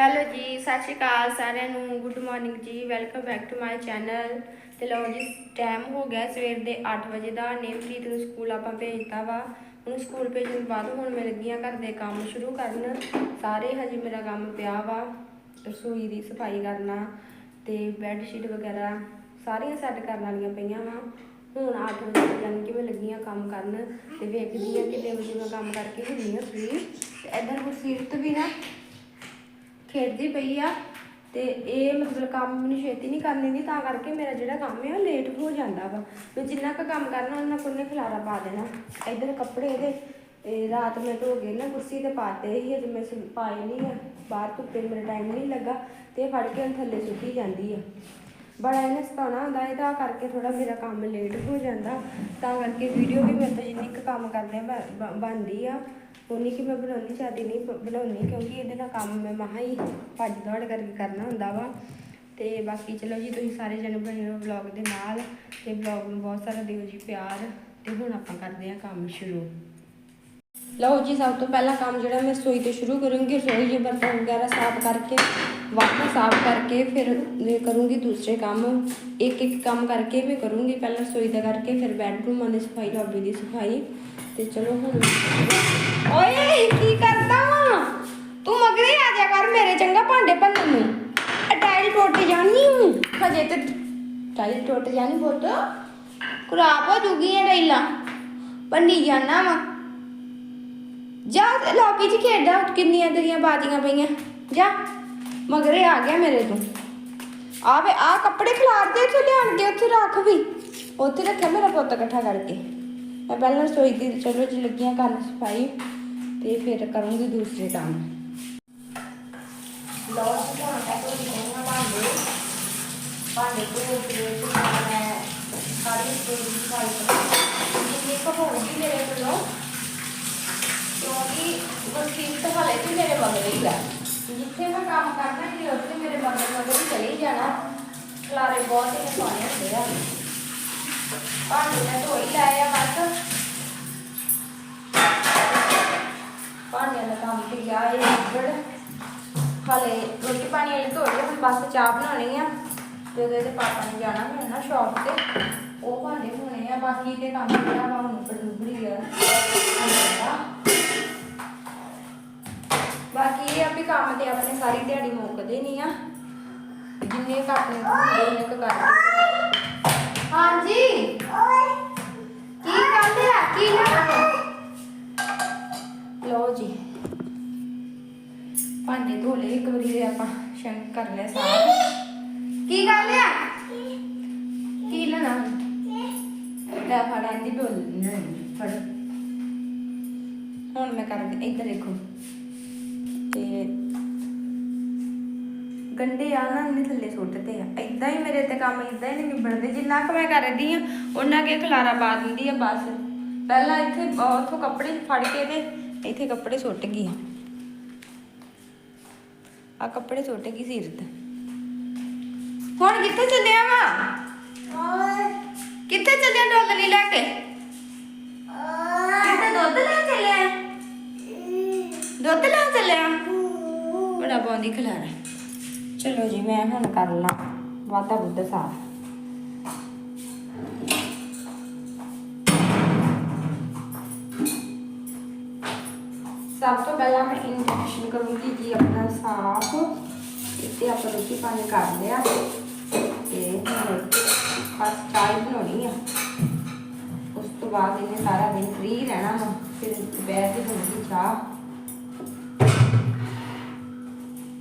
Hello ਜੀ, ਸਤਿ ਸ਼੍ਰੀ ਅਕਾਲ ਸਾਰਿਆਂ ਨੂੰ। ਗੁੱਡ ਮਾਰਨਿੰਗ ਜੀ welcome back to my channel ਤੇ ਲਓ ਜੀ ਟਾਈਮ ਹੋ ਗਿਆ ਸਵੇਰ ਦੇ 8 ਵਜੇ ਦਾ। ਨੇਮਪ੍ਰੀਤ ਨੂੰ ਸਕੂਲ ਆਪਾਂ ਭੇਜਤਾ ਵਾ। ਹੁਣ ਸਕੂਲ ਭੇਜਣ ਤੋਂ ਬਾਅਦ ਹੁਣ ਮੈਂ ਲੱਗੀ ਹਾਂ ਘਰ ਦੇ ਕੰਮ ਸ਼ੁਰੂ ਕਰਨ। ਸਾਰੇ ਹਜੇ ਮੇਰਾ ਕੰਮ ਪਿਆ ਵਾ, ਰਸੋਈ ਦੀ ਸਫ਼ਾਈ ਕਰਨਾ ਤੇ ਬੈੱਡ ਸ਼ੀਟ ਵਗੈਰਾ ਸਾਰੀਆਂ ਸੈੱਟ ਕਰਨ ਵਾਲੀਆਂ ਪਈਆਂ ਵਾ। ਹੁਣ 8 ਵਜੇ ਜਾਣੀ ਕਿ ਮੈਂ ਲੱਗੀ ਹਾਂ ਕੰਮ ਕਰਨ ਤੇ ਵੇਖਦੀ ਹਾਂ ਕਿੰਨੇ ਵਜੇ ਮੈਂ ਕੰਮ ਕਰਕੇ ਹੁੰਦੀ ਹਾਂ ਫ੍ਰੀ ਤੇ ਇਧਰ ਗੁਰਸੀਰਤ ਵੀ ਨਾ ਖੇਡਦੀ ਪਈ ਆ ਤੇ ਇਹ ਮਤਲਬ ਕੰਮ ਮੈਨੂੰ ਛੇਤੀ ਨਹੀਂ ਕਰਨ ਦਿੰਦੀ ਤਾਂ ਕਰਕੇ ਮੇਰਾ ਜਿਹੜਾ ਕੰਮ ਆ ਉਹ ਲੇਟ ਹੋ ਜਾਂਦਾ ਵਾ। ਮੈਂ ਜਿੰਨਾ ਕੁ ਕੰਮ ਕਰਨਾ, ਉਹਨਾਂ ਕੋਲ ਖਲਾਰਾ ਪਾ ਦੇਣਾ। ਇਧਰ ਕੱਪੜੇ ਇਹਦੇ ਇਹ ਰਾਤ ਮੈਂ ਧੋ ਕੇ ਨਾ ਕੁਰਸੀ ਤੇ ਪਾਤੇ ਸੀ ਅਜੇ ਮੈਂ ਸੁ- ਪਾਏ ਨਹੀਂ ਆ। ਬਾਹਰ ਧੁੱਪੇ ਮੇਰਾ ਟਾਈਮ ਨਹੀਂ ਲੱਗਾ, ਤੇ ਇਹ ਫੜ ਕੇ ਹੁਣ ਥੱਲੇ ਸੁੱਟੀ ਜਾਂਦੀ ਆ। ਬੜਾ ਇਹਨੇ ਸਤਾਉਣਾ ਹੁੰਦਾ ਇਹਦਾ ਕਰਕੇ ਥੋੜਾ ਮੇਰਾ ਕੰਮ ਲੇਟ ਹੋ ਜਾਂਦਾ। ਤਾਂ ਕਰਕੇ ਵੀਡੀਓ ਵੀ ਮੇਰੇ ਤੋਂ ਜਿੰਨੀ ਕੁ ਕੰਮ ਕਰਦੇ ਬਣਦੀ ਆ। ਉਨੀ ਕਿ ਮੈਂ ਬਣਾਉਣੀ ਚਾਹਦੀ ਨਹੀਂ ਬ- ਬਣਾਉਣੀ ਕਿਉਂਕਿ ਇਹਦੇ ਨਾਲ ਕੰਮ ਮੈਂ ਮਹਾ ਹੀ ਭੱਜ ਦੌੜ ਕਰਕੇ ਕਰਨਾ ਹੁੰਦਾ ਵਾ। ਤੇ ਬਾਕੀ ਚਲੋ ਜੀ, ਤੁਸੀਂ ਸਾਰੇ ਜਣੇ ਬਣੇ ਰਹੋ ਵਲੌਗ ਦੇ ਨਾਲ ਤੇ ਵਲੌਗ ਨੂੰ ਬਹੁਤ ਸਾਰਾ ਦਿਓ ਜੀ ਪਿਆਰ ਤੇ ਹੁਣ ਆਪਾਂ ਕਰਦੇ ਹਾਂ ਕੰਮ ਸ਼ੁਰੂ। ਲਓ ਜੀ, ਸਭ ਤੋਂ ਪਹਿਲਾ ਕੰਮ ਜਿਹੜਾ ਮੈਂ ਰਸੋਈ ਤੋਂ ਸ਼ੁਰੂ ਕਰੂੰਗੀ, ਰਸੋਈ ਦੇ ਬਰਤਨ ਵਗੈਰਾ ਸਾਫ਼ ਕਰਕੇ ਵਾਹਨਾ ਸਾਫ਼ ਕਰਕੇ ਫਿਰ ਇਹ ਕਰੂੰਗੀ ਦੂਸਰੇ ਕੰਮ। ਇੱਕ ਇੱਕ ਕੰਮ ਕਰਕੇ ਮੈਂ ਕਰੂੰਗੀ ਪਹਿਲਾਂ ਰਸੋਈ ਦਾ ਕਰਕੇ, ਫਿਰ ਬੈਡਰੂਮਾਂ ਦੀ ਸਫ਼ਾਈ ਲੌਬੀ ਦੀ ਸਫ਼ਾਈ। ਤੇ ਚਲੋ ਹੁਣ ਓਏ, ਕੀ ਕਰਦਾ ਵਾ? ਤੂੰ ਮਗਰੇ ਆ ਜਾ ਕਰ ਮੇਰੇ ਚੰਗਾ ਭਾਂਡੇ ਭੰਨਣ ਨੂੰ। ਇਹ ਟਾਈਲ ਟੁੱਟ ਜਾਣੀ। ਹੂੰ ਤੇ ਟਾਈਲ ਟੁੱਟ ਜਾਣੀ ਬੋਤ ਖਰਾਬ ਹੋ ਜੂਗੀ ਇਹ ਟਾਈਲਾਂ ਪੰਨੀ ਜਾਣਾ ਵਾ। ਜਾ ਲੌਬੀ 'ਚ ਖੇਡਦਾ ਕਿੰਨੀਆਂ ਤੇਰੀਆਂ ਬਾਜੀਆਂ ਪਈਆਂ। ਜਾ, ਮਗਰੇ ਆ ਗਿਆ ਮੇਰੇ ਤੋਂ। ਆ ਵੇ, ਆ ਕੱਪੜੇ ਖਿਲਾਰ ਦੇ ਇੱਥੇ ਲਿਆਣ ਕੇ, ਉੱਥੇ ਰੱਖ ਵੀ। ਉੱਥੇ ਰੱਖਿਆ ਮੇਰਾ ਪੁੱਤ ਇਕੱਠਾ ਕਰਕੇ। ਮੈਂ ਪਹਿਲਾਂ ਰਸੋਈ ਦੀ ਚਲੋ ਜੀ ਲੱਗੀਆਂ ਕਰਨ ਸਫ਼ਾਈ। ਤੇ ਫਿਰ ਕਰੂੰਗੀ ਦੂਸਰੇ ਕੰਮ। ਲਓ ਜੀ, ਹੁਣ ਮੈਂ ਤੋਂ ਲਿਖਣਾ ਭਾਂਡੇ। ਭਾਂਡੇ ਤੋਂ ਫਿਰ ਮੈਂ ਸਾਰੀ ਰਸੋਈ ਦੀ ਸਫ਼ਾਈ ਕਰਾਂਗੀ। ਕੁ ਹੋਊਗੀ ਮੇਰੇ ਕੋਲੋਂ ਕਿਉਂਕਿ ਗੁਰਸੀਤ ਹਲੇ ਵੀ ਮੇਰੇ ਮਗਰ ਹੀ ਆ। ਜਿੱਥੇ ਮੈਂ ਕੰਮ ਕਰਨਾ ਕਿ ਉੱਥੇ ਮੇਰੇ ਮਗਰ ਮਗਰ ਹੀ ਚਲੇ ਜਾਣਾ। ਖਲਾਰੇ ਬਹੁਤ ਹੀ ਪਾਣੇ ਹੁੰਦੇ ਆ। ਭਾਂਡੇ ਮੈਂ ਧੋਈ ਲਾਇਆ ਬਸ। ਭਾਂਡਿਆਂ ਦਾ ਕੰਮ ਤੇ ਗਿਆ ਇਹ ਨਿਬੜ ਹਲੇ ਰੋਟੀ ਪਾਣੀ ਵਾਲੀ ਧੋ ਲਈ ਹੁਣ ਬਸ ਚਾਹ ਬਣਾਉਣੀ ਆ। ਤੇ ਉਹਦੇ ਤੇ ਪਾਪਾ ਨੇ ਜਾਣਾ ਮੈਂ ਨਾ ਸ਼ੌਪ ਤੇ। ਉਹ ਭਾਂਡੇ ਧੋਣੇ ਆ, ਬਾਕੀ ਤੇ ਕੰਮ ਜਿਹੜਾ ਵਾ, ਹੁਣ ਉੱਪਰ ਆ। ਬਾਕੀ ਇਹ ਆ ਵੀ ਕੰਮ ਤੇ ਆਪਣੇ ਸਾਰੀ ਦਿਹਾੜੀ ਮੁੱਕਦੇ ਨਹੀਂ ਆ। ਜਿੰਨੇ ਕੁ ਆਪਣੇ ਹੁੰਦੇ ਉਹਨੇ ਕੁ ਕਰਦੇ ਹਾਂਜੀ। ਕੀ ਕਰਦੇ ਆ? ਕੀ ਲੈਣਾ ਲਓ ਜੀ। ਭਾਂਡੇ ਧੋ ਲਏ ਇੱਕ ਵਾਰੀ ਦੇ ਆਪਾਂ ਸ਼ੰਕ ਕਰ ਲਿਆ ਸਾਫ਼ ਕੀ ਕਰ ਲਿਆ? ਕੀ ਲੈਣਾ? ਲੈ ਫੜ ਆਂਦੀ ਡੋਲ ਨਹੀਂ, ਫੜ। ਹੁਣ ਮੈਂ ਕਰ ਇੱਧਰ ਦੇਖੋ। ਤੇ ਗੰਡੇ ਆ ਨਾ, ਇਹਨੇ ਥੱਲੇ ਸੁੱਟਦੇ ਆ। ਇਦਾਂ ਹੀ ਮੇਰੇ ਤੇ ਕੰਮ ਇਦਾਂ ਹੀ ਨਹੀਂ ਨਿਬੜਦੇ। ਜਿੰਨਾ ਕੁ ਮੈਂ ਕਰਦੀ ਆ, ਉਹਨਾਂ ਕੇ ਖਲਾਰਾ ਪਾ ਦਿੰਦੀ ਆ, ਬਸ। ਪਹਿਲਾਂ ਇੱਥੇ, ਉੱਥੋਂ ਕੱਪੜੇ ਫੜ ਕੇ ਤੇ ਇੱਥੇ ਕੱਪੜੇ ਸੁੱਟ ਗਈ ਆ ਕੱਪੜੇ ਸੁੱਟ ਗਈ ਸੀਰਤ ਹੁਣ ਕਿੱਥੇ ਚੱਲਿਆ ਵਾ? ਕਿੱਥੇ ਚੱਲਿਆ ਡੋਲਰੀ ਲੈ ਕੇ? ਕਿੱਥੇ ਦੁੱਧ ਲੈ ਚੱਲਿਆ? ਦੁੱਧ ਲੈ ਚੱਲਿਆ? ਬੜਾ ਬੌਂਦੀ ਖਲਾਰਾ। ਚਲੋ ਜੀ ਮੈਂ ਹੁਣ ਕਰ ਲਾਂ। ਵਾਤਾ ਬੁੱਧ ਸਾਫ਼। ਪਹਿਲਾਂ ਮੈਂ ਇੰਜੈਕਸ਼ਨ ਕਰੂੰਗੀ ਜੀ ਆਪਣਾ ਸਾਫ਼ ਇੱਥੇ ਆਪਾਂ ਰੋਟੀ ਪਾਣੀ ਕਰ ਲਿਆ। ਤੇ ਹੁਣ ਬਸ ਚਾਹ ਬਣਾਉਣੀ ਆ। ਉਸ ਤੋਂ ਬਾਅਦ ਇਹਨੇ ਸਾਰਾ ਦਿਨ ਫ੍ਰੀ ਰਹਿਣਾ ਵਾ, ਫਿਰ ਦੁਪਹਿਰ ਦੀ ਬਣੂਗੀ ਚਾਹ।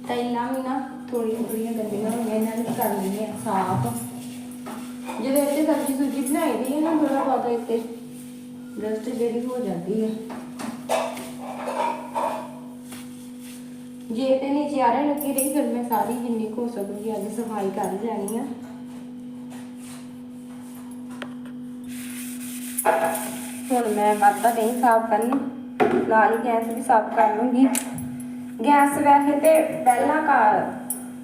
ਤੈਲਾਂ ਵੀ ਨਾ ਥੋੜੀਆਂ ਥੋੜੀਆਂ ਗੰਦੀਆਂ ਹੋਈਆਂ, ਇਹਨਾਂ ਨੂੰ ਕਰ ਲੈਣੀ ਆ ਸਾਫ਼। ਜਦੋਂ ਇੱਥੇ ਸਬਜ਼ੀ ਸੁਜੀ ਬਣਾਈ ਦੀ ਹੈ ਨਾ ਥੋੜਾ ਬਹੁਤਾ ਇੱਥੇ ਡਸਟ ਜਿਹੜੀ ਹੋ ਜਾਂਦੀ ਹੈ ਜੇ ਤੇ ਨਹੀਂ ਚਾਰੇ ਲੱਗੀ ਰਹੀ, ਫਿਰ ਮੈਂ ਸਾਰੀ ਜਿੰਨੀ ਕੁ ਹੋ ਸਕੂਗੀ ਅੱਜ ਸਫ਼ਾਈ ਕਰ ਜਾਣੀ ਆ। ਹੁਣ ਮੈਂ ਵਾਤਾ ਨਹੀਂ ਸਾਫ਼ ਕਰਨੀ, ਨਾਲ ਹੀ ਗੈਸ ਵੀ ਸਾਫ਼ ਕਰ ਲੂੰਗੀ। ਗੈਸ ਵੈਸੇ ਤੇ ਪਹਿਲਾਂ ਕਾ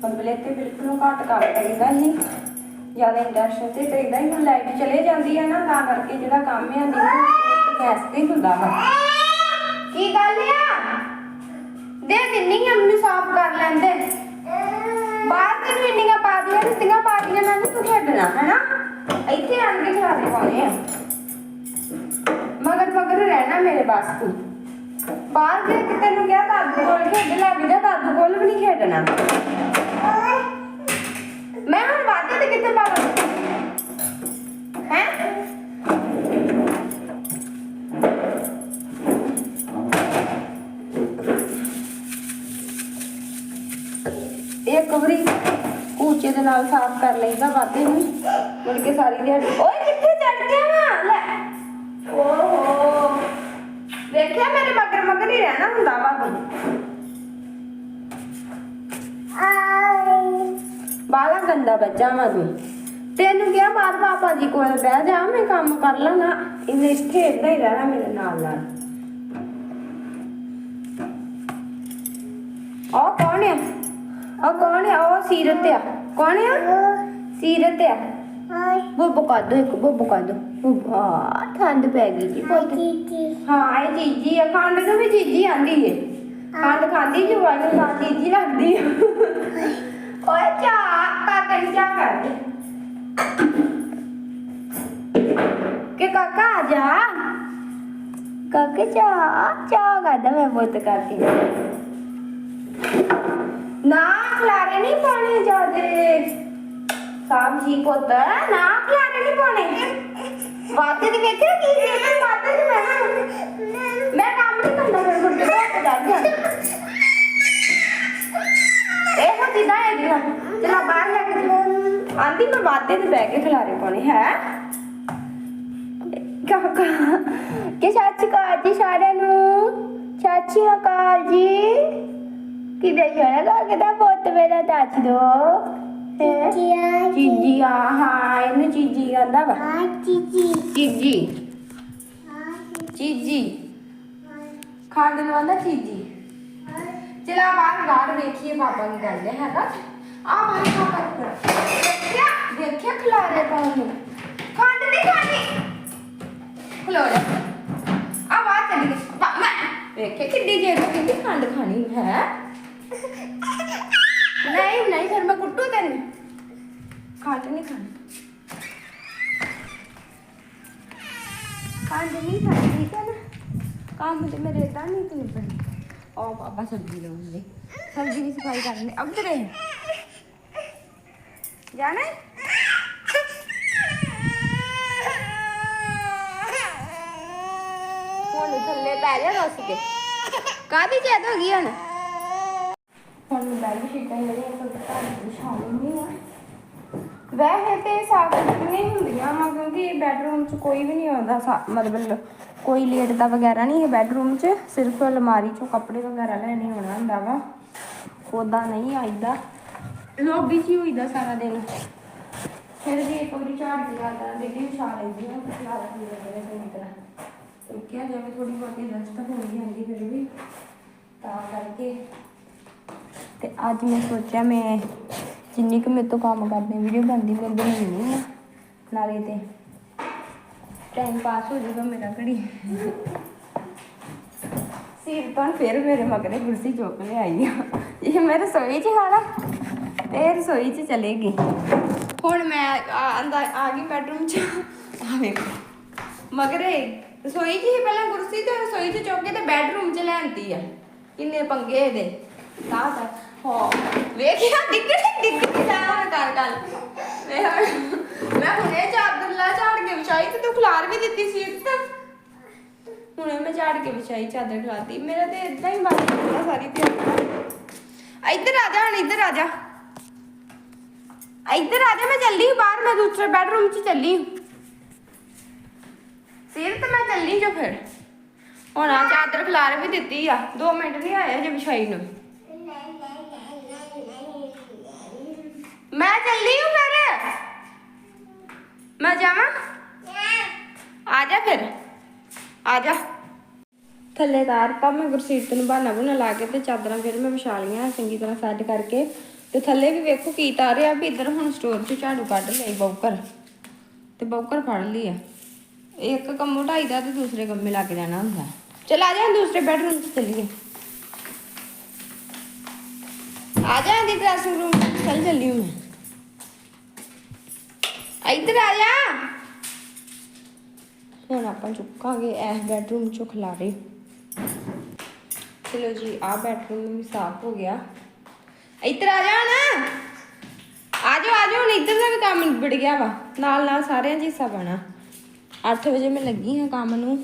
ਪੰਬਲੇ ਤੇ ਬਿਲਕੁਲ ਘੱਟ ਕਰ ਦਿੰਦਾ ਸੀ। ਜ਼ਿਆਦਾ ਇੰਡਕਸ਼ਨ ਤੇ ਕਰੀਦਾ ਹੀ ਹੁਣ ਲਾਈਟ ਚਲੇ ਜਾਂਦੀ ਹੈ ਨਾ, ਤਾਂ ਕਰਕੇ ਜਿਹੜਾ ਕੰਮ ਹੈ ਦਿਨ ਗੈਸ ਤੇ ਹੁੰਦਾ ਵਾ। ਕੀ ਗੱਲ ਆ? ਦੇ ਦਿੰਨੀ ਆ ਮੈਨੂੰ ਸਾਫ਼ ਕਰ ਲੈਂਦੇ। ਬਾਹਰ ਤੇ ਨੂੰ ਇੰਨੀਆਂ ਪਾਦੀਆਂ ਦਿੱਤੀਆਂ ਪਾਦੀਆਂ ਨਾਲ ਨੀ ਤੂੰ ਖੇਡਣਾ ਹੈਨਾ? ਇੱਥੇ ਆਣ ਕੇ ਖਿਲਾ ਦੇ ਪਾਉਣੇ ਆ। ਮਗਰ ਮਗਰ ਰਹਿਣਾ ਮੇਰੇ ਬਾਸ ਤੂੰ। ਬਾਹਰ ਜੇ ਕਿ ਤੈਨੂੰ ਕਿਹਾ ਦਾਦੂ ਕੋਲ ਖੇਡ ਲੱਗ ਜਾ, ਦਾਦੂ ਕੋਲ ਵੀ ਨਹੀਂ ਖੇਡਣਾ। ਮੈਂ ਹੁਣ ਵਾਦੇ ਤੇ ਕਿੱਥੇ ਪਾਵਾਂ ਹੈ? ਇੱਕ ਵਾਰੀ ਕੂਚੇ ਦੇ ਨਾਲ ਸਾਫ਼ ਕਰ ਲਈਦਾ ਵਾਦੇ ਨੂੰ। ਮੁੜ ਕੇ ਸਾਰੀ ਦਿਹਾੜੀ ਓਏ, ਕਿੱਥੇ ਚੜ ਗਿਆ ਵਾ? ਲੈ। ਓਹੋ। ਵੇਖਿਆ ਮੇਰੇ ਮਗਰ ਮਗਰ ਹੀ ਰਹਿਣਾ ਹੁੰਦਾ ਵਾ ਤੂੰ। ਬਾਲਾ ਗੰਦਾ ਬੱਚਾ ਵਾ ਤੂੰ। ਤੈਨੂੰ ਕਿਹਾ ਬਾਹਰ ਪਾਪਾ ਜੀ ਕੋਲ ਬਹਿ ਜਾ, ਮੈਂ ਕੰਮ ਕਰ ਲਾਂਗਾ। ਇਹਨੇ ਇੱਥੇ ਏਦਾਂ ਹੀ ਰਹਿਣਾ ਮੇਰੇ ਨਾਲ ਨਾਲ। ਉਹ ਕੌਣ ਆ? ਉਹ ਕੌਣ ਆ? ਉਹ ਸੀਰਤ ਆ। ਕੌਣ ਆ? ਸੀਰਤ ਆ। ਬੁੱਬੂ ਕਰ ਦੋ ਇੱਕ ਬੁੱਬੂ ਕਰ ਦੋ। ਆ ਠੰਡ ਪੈ ਗਈ ਜੀ ਬਹੁਤ ਹਾਂ ਇਹ ਚੀਜੀ ਆ। ਖੰਡ ਨੂੰ ਵੀ ਚੀਜੀ ਆਂਦੀ ਏ। ਖੰਡ ਖਾਂਦੀ ਜਵਾਈ ਨੂੰ ਤਾਂ ਚੀਜੀ ਲੱਗਦੀ ਆ ਓਏ ਚਾ ਕਾਕਾ ਚਾ ਕਰ ਦੇ ਕਿ ਕਾਕਾ ਆ ਜਾ? ਕਾਕੇ ਚਾ ਚਾ ਕਰਦਾ ਮੈਂ ਬੁੱਤ ਕਰਕੇ। ਨਾ ਖਲਾਰੇ ਨਹੀਂ ਪਾਣੇ ਜਾਦੇ ਸਾਹਿਬ ਜੀ ਪੁੱਤ, ਨਾ ਖਲਾਰੇ ਨਹੀਂ ਪਾਣੇ ਵਾਤੇ ਦੇ ਵੇਖਿਆ ਕੀ ਸੀ? ਵਾਤੇ ਦੇ ਮੈਂ ਮੈਂ ਕੰਮ ਨਹੀਂ ਕਰਦਾ ਮੇਰੇ ਗੁੱਡੇ ਤੋਂ ਡਰ ਗਿਆ ਇਹ ਹੱਦੀ ਦਾ ਹੈ ਗਿਆ ਚਲਾ ਬਾਹਰ ਲੈ ਕੇ ਆਂਦੀ ਮੈਂ ਵਾਤੇ ਤੇ ਬਹਿ ਕੇ ਖਲਾਰੇ ਪਾਣੇ ਹੈ। ਕਾਕਾ, ਕਿ ਸੱਚ ਕਾਲ ਜੀ ਸਾਰਿਆਂ ਨੂੰ। ਸੱਚੀ ਅਕਾਲ ਜੀ। ਕਿਤੇ ਜਾਣਾ ਕਿਦਾ ਪੁੱਤ ਮੇਰਾ ਦੱਸ ਦੋ। ਹੈਂ? ਚੀਜੀ ਆ ਹਾਂ ਇਹਨੂੰ ਚੀਜੀ ਕਹਿੰਦਾ ਵਾ। ਚੀਜੀ ਚੀਜੀ ਖੰਡ ਨੂੰ ਆਂਦਾ ਚੀਜੀ ਚਲਾ ਬਾਹਰ ਬਾਹਰ ਵੇਖੀਏ ਪਾਪਾ ਕੀ ਕਰਦੇ ਹੈਗਾ। ਆ ਬਾਹਰ ਪਾਪਾ ਕਰਦੇ ਦੇਖਿਆ ਦੇਖਿਆ ਖਲਾਰੇ ਪਾਉਣ ਨੂੰ ਖੰਡ ਨਹੀਂ ਖਾਣੀ। ਖਲੋ ਜਾ। ਆ ਬਾਹਰ ਚਲੀ ਗਈ। ਵਾ- ਮੈਂ ਵੇਖਿਆ ਕਿੱਡੀ ਜੇ ਕਿੱਡੀ ਖੰਡ ਖਾਣੀ ਹੈ। ਨਹੀਂ ਨਹੀਂ, ਫਿਰ ਮੈਂ ਕੁੱਟੂ ਤੈਨੂੰ। ਖੰਡ ਨਹੀਂ ਖਾਣੀ। ਖੰਡ ਨਹੀਂ ਖਾਣੀ ਠੀਕ ਹੈ ਨਾ? ਕੰਮ ਤੇ ਮੇਰੇ ਇਦਾਂ ਨਹੀਂ ਤੂੰ ਪੜੀ ਉਹ ਪਾਪਾ ਸਬਜ਼ੀ ਲਾਉਂਦੇ ਸਬਜ਼ੀ ਦੀ ਸਫ਼ਾਈ ਕਰਨੀ। ਅਬ ਤੇਰੇ ਜਾਣਾ ਹੈ? ਹੁਣ ਥੱਲੇ ਪੈ ਜਾ ਰੁੱਸ ਕੇ। ਕਾਦੀ ਜੈਦ ਹੋ ਗਈ ਹੁਣ? ਹੁਣ ਬੈਡ ਸ਼ੀਟਾਂ ਜਿਹੜੀਆਂ ਤੋਂ ਘਰ ਵਿਛਾ ਲੈਂਦੀ ਆ ਵੈਸੇ ਤੇ ਸਾਫ਼ ਨਹੀਂ ਹੁੰਦੀਆਂ ਵਾ, ਕਿਉਂਕਿ ਬੈਡਰੂਮ 'ਚ ਕੋਈ ਵੀ ਨਹੀਂ ਆਉਂਦਾ ਸਾ- ਮਤਲਬ ਕੋਈ ਲੇਟਦਾ ਵਗੈਰਾ ਨਹੀਂ ਹੈ ਬੈਡਰੂਮ 'ਚ ਸਿਰਫ ਅਲਮਾਰੀ 'ਚੋਂ ਕੱਪੜੇ ਵਗੈਰਾ ਲੈਣੇ ਹੋਣਾ ਹੁੰਦਾ ਵਾ। ਉਦਾਂ ਨਹੀਂ ਆਈਦਾ। ਲੌਬੀ 'ਚ ਹੀ ਹੋਈਦਾ ਸਾਰਾ ਦਿਨ। ਫਿਰ ਵੀ ਇੱਕ ਵਾਰੀ ਝਾੜ ਦੀ ਆਦਾ ਬੇਟੀ ਵਿਛਾ ਲੈਂਦੀ ਹਾਂ ਖਿਲਾਰਾ ਨਹੀਂ ਲੱਗਦਾ ਚੰਗੀ ਤਰ੍ਹਾਂ। ਰੁਕਿਆ ਜਾਵੇ ਥੋੜੀ ਬਹੁਤੀ ਦਸਤ ਹੋ ਹੀ ਜਾਂਦੀ ਫਿਰ ਵੀ। ਤਾਂ ਕਰਕੇ ਤੇ ਅੱਜ ਮੈਂ ਸੋਚਿਆ ਮੈਂ ਜਿੰਨੀ ਕੁ ਮੇਰੇ ਤੋਂ ਕੰਮ ਕਰਦੇ ਵੀਡੀਓ ਬਣਦੀ ਮੈਂ ਬਣਾਉਣੀ ਆ ਨਾਲੇ ਤੇ ਟਾਈਮ ਪਾਸ ਹੋ ਜਾਊਗਾ ਮੇਰਾ ਘੜੀ। ਸਿਰ ਤਾਂ ਫਿਰ ਮੇਰੇ ਮਗਰੇ ਕੁਰਸੀ ਚੁੱਕ ਲਿਆਈ ਆ। ਇਹ ਮੇਰੇ ਰਸੋਈ 'ਚ ਹਾਲਾ ਤੇ ਰਸੋਈ 'ਚ ਚਲੇਗੀ ਹੁਣ ਮੈਂ ਆ ਆ ਗਈ ਬੈਡਰੂਮ 'ਚ। ਆ ਵੇਖੋ, ਮਗਰੇ ਰਸੋਈ 'ਚ ਹੀ ਪਹਿਲਾਂ ਕੁਰਸੀ ਤੇ ਰਸੋਈ 'ਚ ਚੁੱਕ ਕੇ ਤੇ ਬੈਡਰੂਮ 'ਚ ਲੈਂਦੀ ਆ। ਕਿੰਨੇ ਪੰਗੇ ਇਹਦੇ। ਤਾਂ ਤਾਂ ਹੋ ਵੇਖਿਆ ਡਿੱਗਣੀ ਡਿੱਗਣੀ ਜਾ ਹੁਣ ਕਰ ਗੱਲ ਮੈਂ ਹੁਣ- ਮੈਂ ਹੁਣੇ ਚਾਦਰ ਲਾ ਝਾੜ ਕੇ ਵਿਛਾਈ ਤੇ ਤੂੰ ਖਲਾਰ ਵੀ ਦਿੱਤੀ ਸੀ ਤਾਂ ਹੁਣੇ ਮੈਂ ਝਾੜ ਕੇ ਵਿਛਾਈ ਚਾਦਰ ਖਲਾਤੀ ਮੇਰਾ ਤੇ ਇਦਾਂ ਹੀ ਬਣ ਗਿਆ ਸਾਰੀ ਦਿਹਾੜੀ ਇੱਧਰ ਆ ਜਾ ਹੁਣ ਇੱਧਰ ਆ ਜਾ ਇੱਧਰ ਆ ਜਾ ਮੈਂ ਚੱਲੀ ਬਾਹਰ ਮੈਂ ਦੂਸਰੇ ਬੈਡਰੂਮ 'ਚ ਚੱਲੀ ਸਿਰ ਤੇ ਮੈਂ ਚੱਲੀ ਜੋ ਫਿਰ ਹੁਣ ਆ ਚਾਦਰ ਖਲਾਰ ਵੀ ਦਿੱਤੀ ਆ 2 ਮਿੰਟ ਨਹੀਂ ਆਇਆ ਜੇ ਵਿਛਾਈ ਨੂੰ ਮੈਂ ਚੱਲੀ ਹੂੰ ਫਿਰ। ਮੈਂ ਜਾਵਾਂ? ਆ ਜਾ ਫਿਰ। ਆ ਜਾ। ਥੱਲੇ ਤਾਰਤਾ ਮੈਂ ਗੁਰਸੀਤ ਨੂੰ ਬਹਾਨਾ ਬੁਨਾ ਲਾ ਕੇ ਤੇ ਚਾਦਰਾਂ ਫਿਰ ਮੈਂ ਵਿਛਾ ਲਈਆਂ ਚੰਗੀ ਤਰ੍ਹਾਂ ਸੈੱਟ ਕਰਕੇ। ਤੇ ਥੱਲੇ ਵੀ ਵੇਖੋ ਕੀ ਤਾਰਿਆ ਵੀ ਇੱਧਰ ਹੁਣ ਸਟੋਰ 'ਚ ਝਾੜੂ ਕੱਢ ਲਈ ਬੌਕਰ। ਤੇ ਬੌਕਰ ਫੜ ਲਈ ਆ। ਇੱਕ ਕੰਮੋ ਢਾਈ ਦਾ ਤੇ ਦੂਸਰੇ ਕੰਮੇ ਲੱਗ ਜਾਣਾ ਹੁੰਦਾ। ਚਲ ਆ ਜਾ ਦੂਸਰੇ ਬੈਡਰੂਮ 'ਚ ਚੱਲੀਏ। ਆ ਜਾ ਦੀ ਡਰੈਸਿੰਗ ਰੂਮ ਚੱਲ ਚੱਲੀ ਮੈਂ। ਇੱਧਰ ਆ ਜਾ। ਹੁਣ ਆਪਾਂ ਚੁੱਕਾਂਗੇ, ਇਹ ਬੈਡਰੂਮ ਚੋਂ ਖਲਾਰੇ। ਚਲੋ ਜੀ ਆ ਬੈਡਰੂਮ ਵੀ ਸਾਫ਼ ਹੋ ਗਿਆ। ਇੱਧਰ ਆ ਜਾ ਨਾ ਆ ਜਾ ਆ ਜਾ ਹੁਣ ਇੱਧਰ ਦਾ ਵੀ ਕੰਮ ਨਿਬੜ ਗਿਆ ਵਾ। ਨਾਲ ਨਾਲ ਸਾਰਿਆਂ 'ਚ ਹਿੱਸਾ ਪਾਣਾ 8 ਵਜੇ ਮੈਂ ਲੱਗੀ ਹਾਂ ਕੰਮ ਨੂੰ।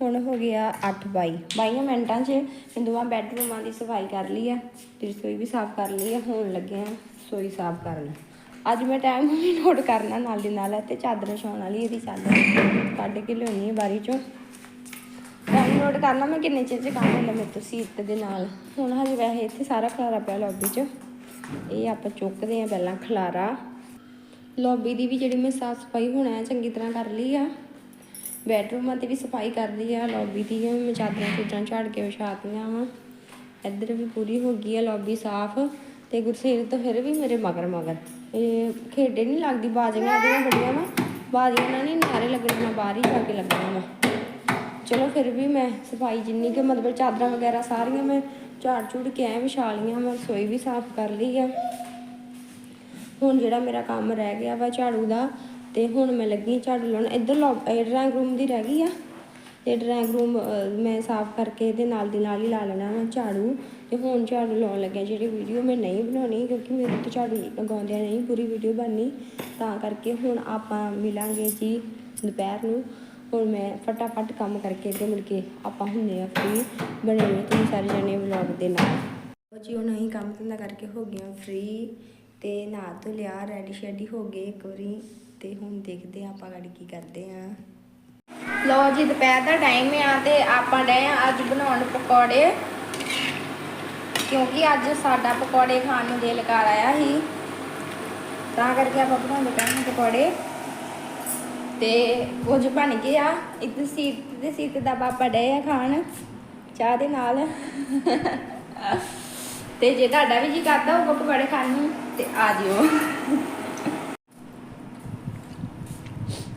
ਹੁਣ ਹੋ ਗਿਆ 8:22 22 ਮਿੰਟਾਂ 'ਚ ਮੈਂ ਦੋਵਾਂ ਬੈਡਰੂਮਾਂ ਦੀ ਸਫ਼ਾਈ ਕਰ ਲਈ ਆ। ਤੇ ਰਸੋਈ ਵੀ ਸਾਫ਼ ਕਰ ਲਈ ਆ। ਹੁਣ ਲੱਗੇ ਆ ਰਸੋਈ ਸਾਫ਼ ਕਰਨ। ਅੱਜ ਮੈਂ ਟਾਈਮ ਵੀ ਨੋਟ ਕਰਨਾ ਨਾਲ ਦੀ ਨਾਲ ਤੇ ਚਾਦਰ ਛਾਉਣ ਵਾਲੀ ਇਹਦੀ ਚਾਦਰ ਕੱਢ ਕੇ ਲਿਆਉਣੀ ਹੈ ਬਾਰੀ 'ਚੋਂ। ਟਾਈਮ ਨੋਟ ਕਰਨਾ ਮੈਂ ਕਿੰਨੇ ਚਿਰ 'ਚ ਕੰਮ ਹੁੰਦਾ ਮੇਰੇ ਤੋਂ ਸੀਟ ਦੇ ਨਾਲ। ਹੁਣ ਹਜੇ ਵੈਸੇ ਇੱਥੇ ਸਾਰਾ ਖਲਾਰਾ ਪਿਆ ਲੌਬੀ 'ਚ। ਇਹ ਆਪਾਂ ਚੁੱਕਦੇ ਆ ਪਹਿਲਾਂ ਖਲਾਰਾ। ਲੌਬੀ ਦੀ ਵੀ ਜਿਹੜੀ ਮੈਂ ਸਾਫ਼ ਸਫ਼ਾਈ ਹੋਣਾ ਹੈ ਚੰਗੀ ਤਰ੍ਹਾਂ ਕਰ ਲਈ ਆ। ਬੈਡਰੂਮਾਂ ਤੇ ਵੀ ਸਫ਼ਾਈ ਕਰ ਲਈ ਆ ਲੌਬੀ ਦੀ ਮੈਂ ਚਾਦਰਾਂ ਚੂਦਰਾਂ ਝਾੜ ਕੇ ਵਿਛਾਤੀਆਂ ਵਾ। ਇੱਧਰ ਵੀ ਪੂਰੀ ਹੋ ਗਈ ਆ ਲੌਬੀ ਸਾਫ਼ ਤੇ ਗੁਰਸੇਰ ਤਾਂ ਫਿਰ ਵੀ ਮੇਰੇ ਮਗਰ ਮਗਰ। ਇਹ ਖੇਡੇ ਨਹੀਂ ਲੱਗਦੀ, ਬਾਜ਼ੀਆਂ ਇਹਦੀਆਂ ਬੜੀਆਂ ਵਾ। ਬਾਜ਼ੀਆਂ ਨਾਲ ਨਹੀਂ ਨਾਰੇ ਲੱਗਣਾ ਬਾਹਰ ਹੀ ਜਾ ਕੇ ਲੱਗਣਾ ਵਾ। ਚਲੋ ਫਿਰ ਵੀ ਮੈਂ ਸਫ਼ਾਈ ਜਿੰਨੀ ਕਿ ਮਤਲਬ ਚਾਦਰਾਂ ਵਗੈਰਾ ਸਾਰੀਆਂ ਮੈਂ ਝਾੜ ਝੂੜ ਕੇ ਐ ਵਿਛਾ ਲਈਆਂ, ਮੈਂ ਰਸੋਈ ਵੀ ਸਾਫ਼ ਕਰ ਲਈ ਆ। ਹੁਣ ਜਿਹੜਾ ਮੇਰਾ ਕੰਮ ਰਹਿ ਗਿਆ ਵਾ ਝਾੜੂ ਦਾ, ਤੇ ਹੁਣ ਮੈਂ ਲੱਗੀ ਝਾੜੂ ਲਾਉਣ। ਇੱਧਰ ਡਰਾਇੰਗ ਰੂਮ ਦੀ ਰਹਿ ਗਈ ਆ। ਤੇ ਡਰਾਇੰਗ ਰੂਮ ਮੈਂ ਸਾਫ਼ ਕਰਕੇ ਇਹਦੇ ਨਾਲ ਦੀ ਨਾਲ ਹੀ ਲਾ ਲੈਣਾ ਵਾ ਝਾੜੂ। ਤੇ ਹੁਣ ਝਾੜੂ ਲਾਉਣ ਲੱਗਿਆ ਜਿਹੜੀ ਵੀਡੀਓ ਮੈਂ ਨਹੀਂ ਬਣਾਉਣੀ ਕਿਉਂਕਿ ਮੇਰੇ ਤੋਂ ਝਾੜੂ ਲਗਾਉਂਦਿਆਂ ਨਹੀਂ ਪੂਰੀ ਵੀਡੀਓ ਬਣਨੀ। ਤਾਂ ਕਰਕੇ ਹੁਣ ਆਪਾਂ ਮਿਲਾਂਗੇ ਜੀ ਦੁਪਹਿਰ ਨੂੰ। ਹੁਣ ਮੈਂ ਫਟਾਫਟ ਕੰਮ ਕਰਕੇ ਤੇ ਮਿਲ ਕੇ ਆਪਾਂ ਹੁੰਨੇ ਆ ਫ੍ਰੀ ਬਣੇ ਹੋਏ ਤੁਸੀਂ ਸਾਰੇ ਜਣੇ ਵਲੌਗ ਦੇ ਨਾਲ। ਜੀ, ਹੁਣ ਅਸੀਂ ਕੰਮ ਧੰਦਾ ਕਰਕੇ ਹੋ ਗਏ ਹਾਂ ਫ੍ਰੀ ਤੇ ਨਹਾ ਧੋ ਲਿਆ ਰੈਡੀ ਸ਼ੈਡੀ ਹੋ ਗਏ ਇੱਕ ਵਾਰੀ ਤੇ ਹੁਣ ਦੇਖਦੇ ਹਾਂ ਆਪਾਂ ਗਾੜੀ ਕੀ ਕਰਦੇ ਆ ਲਓ ਜੀ, ਦੁਪਹਿਰ ਦਾ ਟਾਈਮ ਆ ਤੇ ਆਪਾਂ ਡਏ ਆ ਅੱਜ ਬਣਾਉਣ ਪਕੌੜੇ। ਕਿਉਂਕਿ ਅੱਜ ਸਾਡਾ ਪਕੌੜੇ ਖਾਣ ਨੂੰ ਦਿਲ ਕਰ ਆਇਆ ਸੀ। ਤਾਂ ਕਰਕੇ ਆਪਾਂ ਬਣਾਉਂਦੇ ਪਏ ਪਕੌੜੇ। ਤੇ ਕੁਝ ਬਣ ਗਏ ਆ। ਇੱਧਰ ਸੀਟ ਤੇ ਸੀਟ ਦਾ ਪਾਪਾ ਡੇ ਆ ਖਾਣ, ਚਾਹ ਦੇ ਨਾਲ। ਤੇ ਜੇ ਤੁਹਾਡਾ ਵੀ ਜੀ ਕਰਦਾ ਹੋਊਗਾ ਪਕੌੜੇ ਖਾਣ ਨੂੰ, ਤੇ ਆ ਜਿਓ।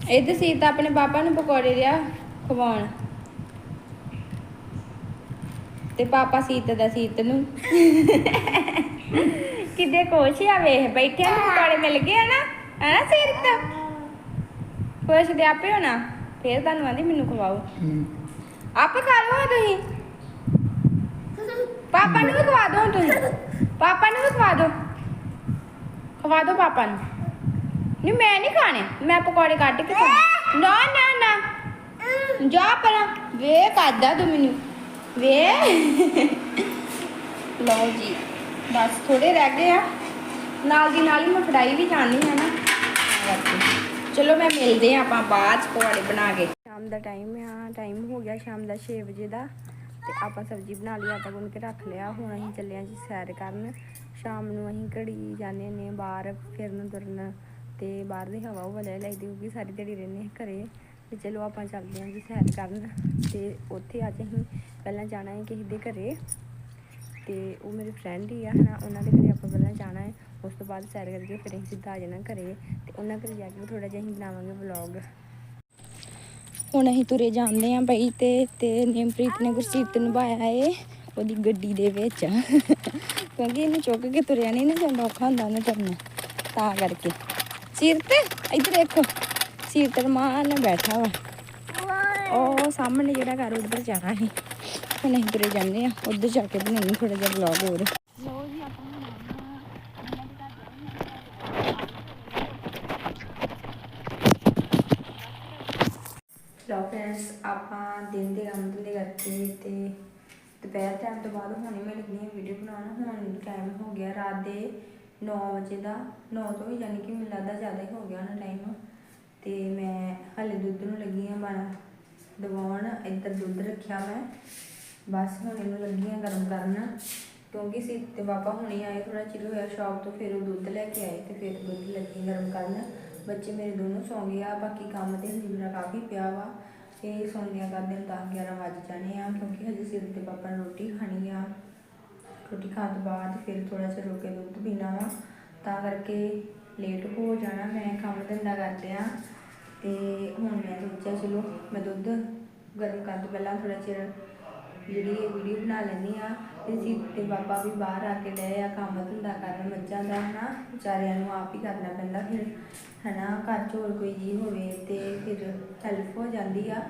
ਇੱਥੇ ਸੀਤ ਆਪਣੇ ਪਾਪਾ ਨੂੰ ਪਕੌੜੇ ਰਿਆ ਖਵਾਉਣ। ਤੇ ਪਾਪਾ ਸੀਤ ਦਾ ਸੀਤ ਨੂੰ। ਕਿੱਦੇ ਖੁਸ਼ ਆ ਵੇਖ ਬੈਠਿਆ ਨੂੰ ਪਕੌੜੇ ਮਿਲ ਗਏ ਆ ਨਾ ਹਨਾ ਸੀਤ ਖੁਸ਼ ਦੇ ਆਪੇ ਹੋਣਾ ਫੇਰ ਤੁਹਾਨੂੰ ਆਂਦੀ ਮੈਨੂੰ ਖਵਾਓ। ਆਪੇ ਖਾ ਲਓ ਤੁਸੀਂ। ਪਾਪਾ ਨੂੰ ਵੀ ਖਵਾ ਦਿਓ ਤੁਸੀਂ। ਪਾਪਾ ਨੂੰ ਵੀ ਖਵਾ ਦਿਓ ਖਵਾ ਦਿਓ ਪਾਪਾ ਨੂੰ। ਨਹੀਂ ਮੈਂ ਨਹੀਂ ਖਾਣੇ। ਮੈਂ ਪਕੌੜੇ ਕੱਢ ਕੇ ਖਾਣੇ। ਨਾ ਨਾ ਨਾ। ਜਾ ਪਰਾਂ ਵੇ ਕਾਦਾ ਤੂੰ ਮੈਨੂੰ। ਵੇ ਲਓ ਜੀ। ਬਸ ਥੋੜੇ ਰਹਿ ਗਏ ਆ। ਨਾਲ ਦੀ ਨਾਲ ਹੀ ਮੈਂ ਫੜਾਈ ਵੀ ਜਾਣੀ ਹੈ ਨਾ। ਚਲੋ, ਮੈਂ ਮਿਲਦੇ ਆ ਆਪਾਂ ਬਾਅਦ ਪਕੌੜੇ ਬਣਾ ਕੇ। ਸ਼ਾਮ ਦਾ ਟਾਈਮ ਆ। ਟਾਈਮ ਹੋ ਗਿਆ ਸ਼ਾਮ ਦਾ 6 ਵਜੇ ਦਾ। ਤੇ ਆਪਾਂ ਸਬਜ਼ੀ ਬਣਾ ਲਈ, ਆਟਾ ਗੁੰਨ ਕੇ ਰੱਖ ਲਿਆ। ਹੁਣ ਅਸੀਂ ਚੱਲੇ ਆ ਜੀ ਸੈਰ ਕਰਨ। ਸ਼ਾਮ ਨੂੰ ਅਸੀਂ ਘੜੀ ਜਾਂਦੇ ਨੇ ਬਾਹਰ ਫਿਰਨ ਤੁਰਨ ਤੇ ਬਾਹਰ ਦੀ ਹਵਾ ਉਹ ਲੈ ਲਈਦੀ ਕਿਉਂਕਿ ਸਾਰੀ ਦਿਹਾੜੀ ਰਹਿੰਦੇ ਹਾਂ ਘਰੇ। ਤੇ ਚਲੋ ਆਪਾਂ ਚੱਲਦੇ ਹਾਂ ਜੀ ਸੈਰ ਕਰਨ। ਤੇ ਉੱਥੇ ਅੱਜ ਅਸੀਂ ਪਹਿਲਾਂ ਜਾਣਾ ਹੈ ਕਿਸੇ ਦੇ ਘਰੇ। ਤੇ ਉਹ ਮੇਰੇ ਫਰੈਂਡ ਹੀ ਆ, ਹਨਾ, ਉਹਨਾਂ ਦੇ ਘਰੇ ਆਪਾਂ ਪਹਿਲਾਂ ਜਾਣਾ ਹੈ। ਉਸ ਤੋਂ ਬਾਅਦ ਸੈਰ ਕਰਕੇ ਫਿਰ ਅਸੀਂ ਸਿੱਧਾ ਆ ਜਾਣਾ ਘਰੇ। ਤੇ ਉਹਨਾਂ ਘਰੇ ਜਾ ਕੇ ਥੋੜਾ ਜਿਹਾ ਅਸੀਂ ਬਣਾਵਾਂਗੇ ਵਲੌਗ ਹੁਣ ਅਸੀਂ ਤੁਰੇ ਜਾਂਦੇ ਆਂ ਬਈ ਤੇ ਤੇ ਨੇਮਪ੍ਰੀਤ ਨੇ ਗੁਰਸੀਤ ਨੂੰ ਪਾਇਆ ਏ ਉਹਦੀ ਗੱਡੀ ਦੇ ਵਿੱਚ। ਕਿਉਂਕਿ ਇਹਨੂੰ ਚੁੱਕ ਕੇ ਤੁਰਿਆ ਨਹੀਂ ਨਾ ਜਾਂਦਾ, ਔਖਾ ਹੁੰਦਾ ਉਹਨੇ ਤੁਰਨਾ। ਤਾਂ ਕਰਕੇ। ਸੀਰਤ, ਇੱਧਰ ਦੇਖੋ। ਸੀਰਤ ਰਮਾਨ ਨਾਲ ਬੈਠਾ ਵਾ। ਉਹ ਸਾਹਮਣੇ ਜਿਹੜਾ ਘਰ, ਉੱਧਰ ਜਾਣਾ ਸੀ। ਹੁਣ ਅਸੀਂ ਜਾਂਦੇ ਆ ਉੱਧਰ ਜਾ ਕੇ ਬਣਾਉਣੀ ਥੋੜਾ ਜਿਹਾ ਵਲੌਗ ਹੋਰ। ਲੋ ਜੀ ਆਪਾਂ ਲੋ ਫਰੈਂਡਸ ਆਪਾਂ ਦਿਨ ਦੇ ਕੰਮ ਧੰਦੇ ਕਰਕੇ ਤੇ ਦੁਪਹਿਰ ਟਾਈਮ ਤੋਂ ਬਾਅਦ ਹੁਣੇ ਮੈਂ ਲੱਗੀ ਵੀਡੀਓ ਬਣਾਉਣ। ਹੁਣ ਟਾਈਮ ਹੋ ਗਿਆ ਰਾਤ ਦੇ 9 ਵਜੇ ਦਾ 9 ਤੋਂ ਵੀ ਯਾਨੀ ਕਿ ਮੈਨੂੰ ਲੱਗਦਾ ਜ਼ਿਆਦਾ ਹੀ ਹੋ ਗਿਆ ਨਾ ਟਾਈਮ ਤੇ ਮੈਂ ਹਲੇ ਦੁੱਧ ਨੂੰ ਲੱਗੀ ਹਾਂ ਬਣਾ ਦਵਾਉਣ, ਇੱਧਰ ਦੁੱਧ ਰੱਖਿਆ ਮੈਂ। ਬਸ ਹੁਣ ਇਹਨੂੰ ਲੱਗੀ ਹਾਂ ਗਰਮ ਕਰਨ, ਕਿਉਂਕਿ ਸੀ ਤੇ ਪਾਪਾ ਹੁਣੇ ਆਏ ਥੋੜਾ ਚਿਰ ਹੋਇਆ ਸ਼ਾਪ ਤੋਂ, ਫਿਰ ਉਹ ਦੁੱਧ ਲੈ ਕੇ ਆਏ ਤੇ ਫਿਰ ਦੁੱਧ ਲੱਗੀ ਗਰਮ ਕਰਨ। ਬੱਚੇ ਮੇਰੇ ਦੋਨੋਂ ਸੌਂ ਗਏ ਆ, ਬਾਕੀ ਕੰਮ ਤੇ ਹਜੇ ਮੇਰਾ ਕਾਫੀ ਪਿਆ ਵਾ। ਇਹ ਸੌਂਦਿਆਂ ਕਰਦੇ ਨੂੰ 10 11 ਵੱਜ ਜਾਣੇ ਆ, ਕਿਉਂਕਿ ਹਜੇ ਸਿਰ ਤੇ ਪਾਪਾ ਨੇ ਰੋਟੀ ਖਾਣੀ ਆ। ਰੋਟੀ ਖਾਣ ਤੋਂ ਬਾਅਦ ਫਿਰ ਥੋੜਾ ਜਿਹਾ ਰੁਕ ਦੁੱਧ ਪੀਣਾ ਵਾ। ਤਾਂ ਕਰਕੇ ਲੇਟ ਹੋ ਜਾਣਾ, ਮੈਂ ਕੰਮ ਧੰਦਾ ਕਰਦੇ ਆ। ਤੇ ਹੁਣ ਮੈਂ ਸੋਚਿਆ, ਚਲੋ ਮੈਂ ਦੁੱਧ ਗਰਮ ਕਰਨ ਤੋਂ ਪਹਿਲਾਂ ਥੋੜਾ ਚਿਰ ਜਿਹੜੀ ਇਹ ਵੀਡੀਓ ਬਣਾ ਲੈਂਦੀ ਆ। ਤੇ ਸੀ ਤੇ ਬਾਬਾ ਵੀ ਬਾਹਰ ਆ ਕੇ ਡਏ ਆ ਕੰਮ ਧੰਦਾ ਕਰਨ ਮੱਝਾਂ ਦਾ, ਹਨਾ। ਵਿਚਾਰਿਆਂ ਨੂੰ ਆਪ ਹੀ ਕਰਨਾ ਪੈਂਦਾ ਫਿਰ, ਹਨਾ। ਘਰ 'ਚ ਹੋਰ ਕੋਈ ਜੀ ਹੋਵੇ ਤੇ ਫਿਰ ਹੈਲਪ ਹੋ ਜਾਂਦੀ ਆ।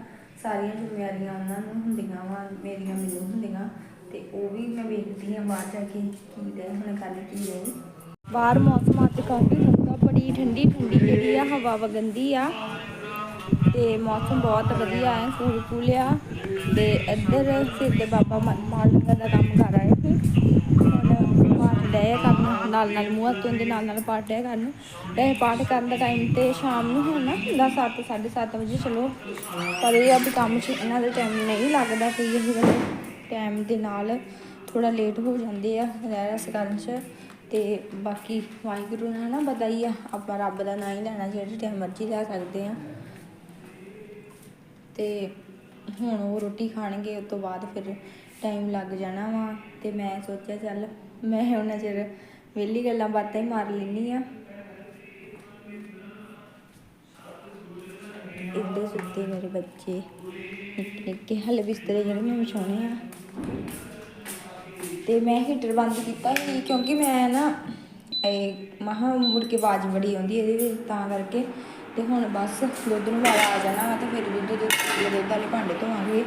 ਸਾਰੀਆਂ ਜ਼ਿੰਮੇਵਾਰੀਆਂ ਉਹਨਾਂ ਨੂੰ ਹੁੰਦੀਆਂ ਵਾ, ਮੇਰੀਆਂ, ਮੈਨੂੰ ਹੁੰਦੀਆਂ। ਤੇ ਉਹ ਵੀ ਮੈਂ ਵੇਖਦੀ ਆ ਬਾਹਰ ਜਾ ਕੇ ਕੀ ਦੇ ਹੁਣ ਕੱਲ ਕੀ ਨਹੀਂ ਬਾਹਰ ਮੌਸਮ ਅੱਜ ਕਾਫੀ ਠੰਡਾ, ਬੜੀ ਠੰਡੀ ਠੰਡੀ ਜਿਹੜੀ ਆ, ਹਵਾ ਵਗੰਦੀ ਆ। ਤੇ ਮੌਸਮ ਬਹੁਤ ਵਧੀਆ ਹੈ ਫੂਲ ਆ। ਤੇ ਇੱਧਰ ਸਿੱਧੇ ਬਾਬਾ ਮਾਲਗਾ ਦਾ ਕੰਮ ਕਰ ਆਏ ਸੀ। ਹੁਣ ਪਾਠ ਡਏ ਕਰਨ, ਨਾਲ ਨਾਲ ਮੂੰਹ ਹੱਥ ਦੇ ਨਾਲ ਨਾਲ ਪਾਠ ਡਏ ਕਰਨ। ਡਏ ਪਾਠ ਕਰਨ ਦਾ ਟਾਈਮ ਤੇ ਸ਼ਾਮ ਨੂੰ ਹੁਣ ਨਾ ਹੁੰਦਾ 7 7:30 ਵਜੇ ਚਲੋ। ਪਰ ਇਹ ਆ ਵੀ ਕੰਮ 'ਚ ਇਹਨਾਂ ਦੇ ਟਾਈਮ ਨਹੀਂ ਲੱਗਦਾ ਕਈ ਵਾਰ ਟਾਈਮ ਦੇ ਨਾਲ ਥੋੜਾ ਲੇਟ ਹੋ ਜਾਂਦੇ ਆ ਰਹਿਰਸ ਕਰਨ 'ਚ ਤੇ ਬਾਕੀ ਵਾਹਿਗੁਰੂ ਨੇ ਨਾ ਪਤਾ ਹੀ ਆ, ਆਪਾਂ ਰੱਬ ਦਾ ਨਾਂ ਹੀ ਲੈਣਾ, ਜਿਹੜੇ ਟਾਈਮ ਮਰਜ਼ੀ ਲੈ ਸਕਦੇ ਆ। ਤੇ ਹੁਣ ਉਹ ਰੋਟੀ ਖਾਣਗੇ, ਉਸ ਤੋਂ ਬਾਅਦ ਫਿਰ ਟਾਈਮ ਲੱਗ ਜਾਣਾ ਵਾ ਤੇ ਮੈਂ ਸੋਚਿਆ ਚੱਲ ਮੈਂ ਉਹਨਾਂ ਚਿਰ ਵਿਹਲੀ ਗੱਲਾਂ ਬਾਤਾਂ ਹੀ ਮਾਰ ਲੈਣੀ ਆ। ਇੱਧਰ ਸੁੱਤੇ ਮੇਰੇ ਬੱਚੇ ਨਿੱਕੇ ਨਿੱਕੇ ਹਲੇ ਬਿਸਤਰੇ ਜਿਹੜੇ ਮੈਂ ਵਿਛਾਉਣੇ ਆ। ਤੇ ਮੈਂ ਹੀਟਰ ਬੰਦ ਕੀਤਾ ਸੀ ਕਿਉਂਕਿ ਮੈਂ ਨਾ ਇਹ ਮਹਾ ਮੁੜ ਕੇ ਆਵਾਜ਼ ਬੜੀ ਆਉਂਦੀ ਇਹਦੇ ਵਿੱਚ, ਤਾਂ ਕਰਕੇ। ਤੇ ਹੁਣ ਬਸ ਦੁੱਧ ਨੂੰ ਵਾਲਾ ਆ ਜਾਣਾ ਵਾ ਤੇ ਫਿਰ ਦੁੱਧ ਦੇ ਦੁੱਧ ਵਾਲੇ ਭਾਂਡੇ ਧੋਵਾਂਗੇ।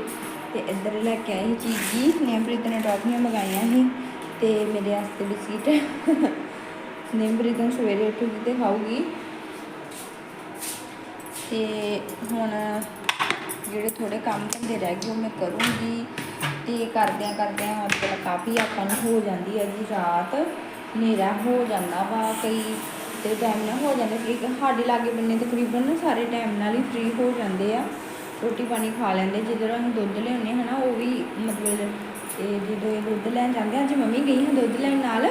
ਤੇ ਇੱਧਰ ਲੈ ਕੇ ਆਈ ਚੀਜ਼ ਜੀ ਨਿਮਪ੍ਰੀਤ ਨੇ ਟੌਫੀਆਂ ਮੰਗਾਈਆਂ ਸੀ ਤੇ ਮੇਰੇ ਵਾਸਤੇ ਬਿਸਕਿਟ। ਨਿਮਪ੍ਰੀਤ ਨੂੰ ਸਵੇਰੇ ਉੱਠੂਗੀ ਤੇ ਖਾਊਗੀ। ਤੇ ਹੁਣ ਜਿਹੜੇ ਥੋੜੇ ਕੰਮ ਧੰਦੇ ਰਹਿ ਗਏ ਉਹ ਮੈਂ ਕਰੂੰਗੀ। ਤੇ ਕਰਦਿਆਂ ਕਰਦਿਆਂ ਅੱਜ ਕੱਲ੍ਹ ਕਾਫੀ ਆਪਾਂ ਨੂੰ ਹੋ ਜਾਂਦੀ ਹੈ ਜੀ ਰਾਤ ਹਨੇਰਾ ਹੋ ਜਾਂਦਾ ਵਾ ਕਈ ਤੇ ਟਾਈਮ ਨਾਲ ਹੋ ਜਾਂਦਾ ਕਿ ਸਾਡੇ ਲਾਗੇ ਬੰਨੇ ਤਕਰੀਬਨ ਨਾ ਸਾਰੇ ਟਾਈਮ ਨਾਲ ਹੀ ਫ੍ਰੀ ਹੋ ਜਾਂਦੇ ਆ। ਰੋਟੀ ਪਾਣੀ ਖਾ ਲੈਂਦੇ ਜਿੱਧਰ ਅਸੀਂ ਦੁੱਧ ਲਿਆਉਂਦੇ ਹਾਂ ਨਾ ਉਹ ਵੀ ਮਤਲਬ ਇਹ ਜਦੋਂ ਇਹ ਦੁੱਧ ਲੈਣ ਜਾਂਦੇ ਆ, ਅੱਜ ਮੰਮੀ ਗਈ ਹਾਂ ਦੁੱਧ ਲੈਣ ਨਾਲ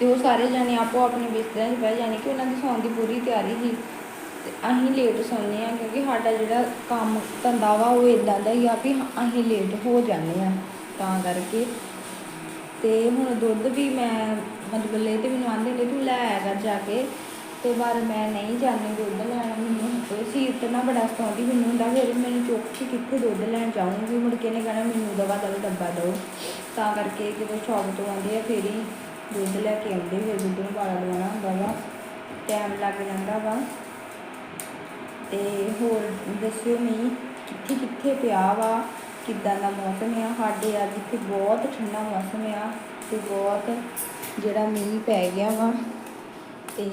ਤੇ ਉਹ ਸਾਰੇ ਜਾਣੇ ਆਪੋ ਆਪਣੇ ਬਿਸਤਰਿਆਂ 'ਚ ਬਹਿ ਜਾਣੇ ਕਿ ਉਹਨਾਂ ਦੀ ਸੌਣ ਦੀ ਪੂਰੀ ਤਿਆਰੀ ਸੀ। ਤੇ ਅਸੀਂ ਲੇਟ ਸੌਂਦੇ ਆ ਕਿਉਂਕਿ ਸਾਡਾ ਜਿਹੜਾ ਕੰਮ ਧੰਦਾ ਵਾ ਉਹ ਇਦਾਂ ਦਾ ਹੀ ਆ ਵੀ ਅਸੀਂ ਲੇਟ ਹੋ ਜਾਂਦੇ ਆ ਤਾਂ ਕਰਕੇ। ਤੇ ਹੁਣ ਦੁੱਧ ਵੀ ਮੈਂ ਮਤਲਬ ਲੈ ਤੇ ਮੈਨੂੰ ਆਂਦੇ ਨੇ, ਤੂੰ ਲੈ ਆਇਆ ਕਰ ਜਾ ਕੇ। ਤੇ ਵਾਰ ਮੈਂ ਨਹੀਂ ਜਾਂਦੀ ਦੁੱਧ ਲੈਣ, ਮੈਨੂੰ ਸੀਟ ਨਾ ਬੜਾ ਸੌਂਦੀ ਮੈਨੂੰ ਹੁੰਦਾ, ਫਿਰ ਮੈਨੂੰ ਚੁੱਕ ਕੇ ਕਿੱਥੇ ਦੁੱਧ ਲੈਣ ਜਾਊਂਗੀ? ਮੁੜ ਕੇ ਨੇ ਕਹਿਣਾ, ਮੈਨੂੰ ਦਵਾ ਦਵਾ ਡੱਬਾ ਦਿਓ। ਤਾਂ ਕਰਕੇ ਜਦੋਂ ਸ਼ੌਪ ਤੋਂ ਆਉਂਦੇ ਆ, ਫਿਰ ਹੀ ਦੁੱਧ ਲੈ ਕੇ ਆਉਂਦੇ, ਫਿਰ ਦੁੱਧ ਨੂੰ ਵਾਲਾ ਲਵਾਉਣਾ ਹੁੰਦਾ ਵਾ। ਟਾਈਮ ਲੱਗ ਜਾਂਦਾ ਵਾ। ਤੇ ਹੋਰ ਦੱਸਿਓ ਨਹੀਂ ਕਿੱਥੇ ਕਿੱਥੇ ਪਿਆ ਵਾ? ਕਿੱਦਾਂ ਦਾ ਮੌਸਮ ਆ? ਸਾਡੇ ਅੱਜ ਇੱਥੇ ਬਹੁਤ ਠੰਡਾ ਮੌਸਮ ਆ ਅਤੇ ਬਹੁਤ ਜਿਹੜਾ ਮੀਂਹ ਪੈ ਗਿਆ ਵਾ ਅਤੇ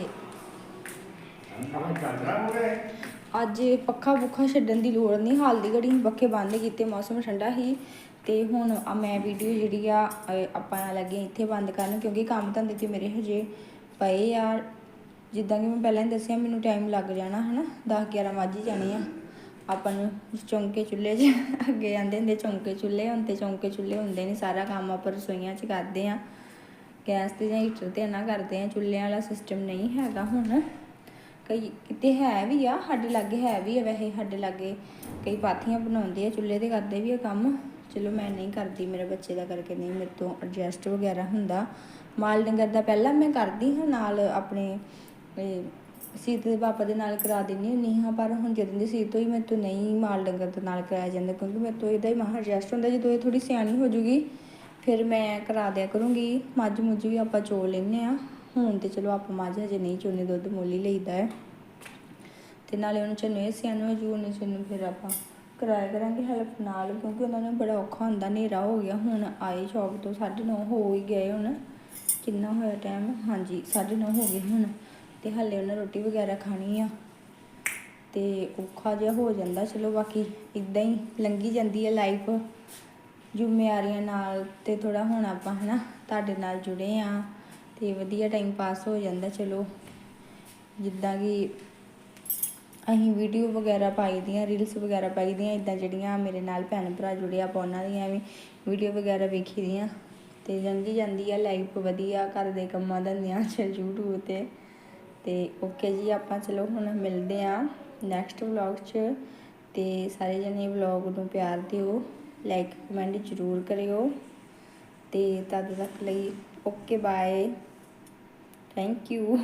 ਅੱਜ ਪੱਖਾ ਪੁੱਖਾ ਛੱਡਣ ਦੀ ਲੋੜ ਨਹੀਂ। ਹਾਲ ਦੀ ਘੜੀ ਪੱਖੇ ਬੰਦ ਕੀਤੇ, ਮੌਸਮ ਠੰਡਾ ਸੀ ਤੇ ਹੁਣ ਆ ਮੈਂ ਵੀਡੀਓ ਜਿਹੜੀ ਆ, ਅਹ ਆਪਾਂ ਲੱਗੇ ਇੱਥੇ ਬੰਦ ਕਰਨ ਕਿਉਂਕਿ ਕੰਮ ਧੰਦੇ ਤੇ ਮੇਰੇ ਹਜੇ ਪਏ ਆ। ਜਿੱਦਾਂ ਕਿ ਮੈਂ ਪਹਿਲਾਂ ਹੀ ਦੱਸਿਆ, ਮੈਨੂੰ ਟਾਈਮ ਲੱਗ ਜਾਣਾ ਹਨਾ 10 11 ਵੱਜ ਹੀ ਜਾਣੇ ਆ। ਆਪਾਂ ਨੂੰ ਚੌਂਕੇ ਚੁੱਲ੍ਹੇ 'ਚ ਅੱਗੇ ਜਾਂਦੇ ਹੁੰਦੇ, ਚੌਂਕੇ ਚੁੱਲ੍ਹੇ ਹੁਣ ਤੇ ਚੌਂਕੇ ਚੁੱਲ੍ਹੇ ਹੁੰਦੇ ਨਹੀਂ ਸਾਰਾ ਕੰਮ ਆਪਾਂ ਰਸੋਈਆਂ 'ਚ ਕਰਦੇ ਆ। ਗੈਸ ਤੇ ਜਾਂ ਹੀਟਰ ਤੇ ਨਾ ਕਰਦੇ ਆ, ਚੁੱਲ੍ਹਿਆਂ ਵਾਲਾ ਸਿਸਟਮ ਨਹੀਂ ਹੈਗਾ ਹੁਣ। ਕਈ ਕਿਤੇ ਹੈ ਵੀ ਆ, ਸਾਡੇ ਲਾਗੇ ਹੈ ਵੀ ਆ, ਵੈਸੇ ਸਾਡੇ ਲਾਗੇ ਕਈ ਪਾਥੀਆਂ ਬਣਾਉਂਦੇ ਆ, ਚੁੱਲ੍ਹੇ ਤੇ ਕਰਦੇ ਵੀ ਆ ਕੰਮ। ਚਲੋ ਮੈਂ ਨਹੀਂ ਕਰਦੀ, ਮੇਰੇ ਬੱਚੇ ਦਾ ਕਰਕੇ ਨਹੀਂ, ਮੇਰੇ ਤੋਂ ਐਡਜਸਟ ਵਗੈਰਾ ਹੁੰਦਾ। ਮਾਲ ਡੰਗਰ ਦਾ ਪਹਿਲਾਂ ਮੈਂ ਕਰਦੀ ਹਾਂ, ਨਾਲ ਆਪਣੇ ਇਹ ਸੀਤ ਦੇ ਪਾਪਾ ਦੇ ਨਾਲ ਕਰਾ ਦਿੰਦੀ ਹੁੰਦੀ ਹਾਂ, ਪਰ ਹੁਣ ਜਦੋਂ ਦੀ ਸੀਤ ਹੋਈ, ਮੇਰੇ ਤੋਂ ਨਹੀਂ ਮਾਲ ਡੰਗਰ ਦੇ ਨਾਲ ਕਰਾਇਆ ਜਾਂਦਾ, ਕਿਉਂਕਿ ਮੇਰੇ ਤੋਂ ਇਹਦਾ ਹੀ ਮਹਾ ਐਡਜਸਟ ਹੁੰਦਾ, ਜਦੋਂ ਇਹ ਥੋੜੀ ਸਿਆਣੀ ਹੋ ਜੂਗੀ, ਫਿਰ ਮੈਂ ਕਰਾ ਦਿਆ ਕਰੂੰਗੀ। ਮੱਝ ਮੁੱਝ ਵੀ ਆਪਾਂ ਚੋ ਲੈਂਦੇ ਆ ਹੁਣ ਤੇ ਚਲੋ ਆਪਾਂ ਮੱਝ ਹਜੇ ਨਹੀਂ ਚੋਨੇ, ਦੁੱਧ ਮੋਲੀ ਲਈਦਾ ਹੈ। ਤੇ ਨਾਲੇ ਉਹਨੂੰ ਚੰਨੇ ਸਿਆਣੇ ਹੋ ਜੂ, ਉਹਨੇ ਚੰਨੂ ਫਿਰ ਆਪਾਂ ਕਰਾਇਆ ਕਰਾਂਗੇ ਹੈਲਪ ਨਾਲ, ਕਿਉਂਕਿ ਉਹਨਾਂ ਨੂੰ ਬੜਾ ਔਖਾ ਹੁੰਦਾ, ਹਨੇਰਾ ਹੋ ਗਿਆ। ਹੁਣ ਆਏ ਸ਼ੌਪ ਤੋਂ 9:30 ਹੋ ਹੀ ਗਏ ਹੁਣ। ਕਿੰਨਾ ਹੋਇਆ ਟਾਈਮ ਹਾਂਜੀ 9:30 ਹੋ ਗਏ ਹੁਣ। ਤੇ ਹਾਲੇ ਉਹਨਾਂ ਰੋਟੀ ਵਗੈਰਾ ਖਾਣੀ ਆ। ਤੇ ਔਖਾ ਜਿਹਾ ਹੋ ਜਾਂਦਾ, ਚਲੋ ਬਾਕੀ ਇਦਾਂ ਹੀ ਲੰਗੀ ਜਾਂਦੀ ਹੈ ਲਾਈਫ ਜ਼ਿੰਮੇਵਾਰੀਆਂ ਨਾਲ ਤੇ ਥੋੜਾ ਹੁਣ ਆਪਾਂ ਹਨਾ ਤੁਹਾਡੇ ਨਾਲ ਜੁੜੇ ਆ ਤੇ ਵਧੀਆ ਟਾਈਮ ਪਾਸ ਹੋ ਜਾਂਦਾ, ਚਲੋ। ਜਿੱਦਾਂ ਕਿ ਅਸੀਂ ਵੀਡੀਓ ਵਗੈਰਾ ਪਾਈ ਦੀਆਂ ਰੀਲਸ ਵਗੈਰਾ ਪਾਈ ਦੀਆਂ ਇਦਾਂ ਜਿਹੜੀਆਂ ਮੇਰੇ ਨਾਲ ਭੈਣ ਭਰਾ ਜੁੜੇ ਆਪਾਂ ਉਹਨਾਂ ਦੀਆਂ ਵੀ ਵੀਡੀਓ ਵਗੈਰਾ ਵੇਖੀ ਦੀਆਂ। ਤੇ ਜਾਂਦੀ ਜਾਂਦੀ ਆ ਲਾਈਫ ਵਧੀਆ, ਘਰ ਦੇ ਕੰਮਾਂ ਧੰਦਿਆਂ 'ਚ, YouTube ਤੇ। ਤੇ ਓਕੇ ਜੀ, ਆਪਾਂ ਚਲੋ ਹੁਣ ਮਿਲਦੇ ਆ ਨੈਕਸਟ ਵਲੌਗ 'ਚ ਤੇ ਸਾਰੇ ਜਣੇ ਵਲੌਗ ਨੂੰ ਪਿਆਰ ਦਿਓ ਲਾਈਕ ਕਮੈਂਟ ਜ਼ਰੂਰ ਕਰਿਓ ਤੇ ਤਦ ਤੱਕ ਲਈ ਓਕੇ ਬਾਏ ਥੈਂਕ ਯੂ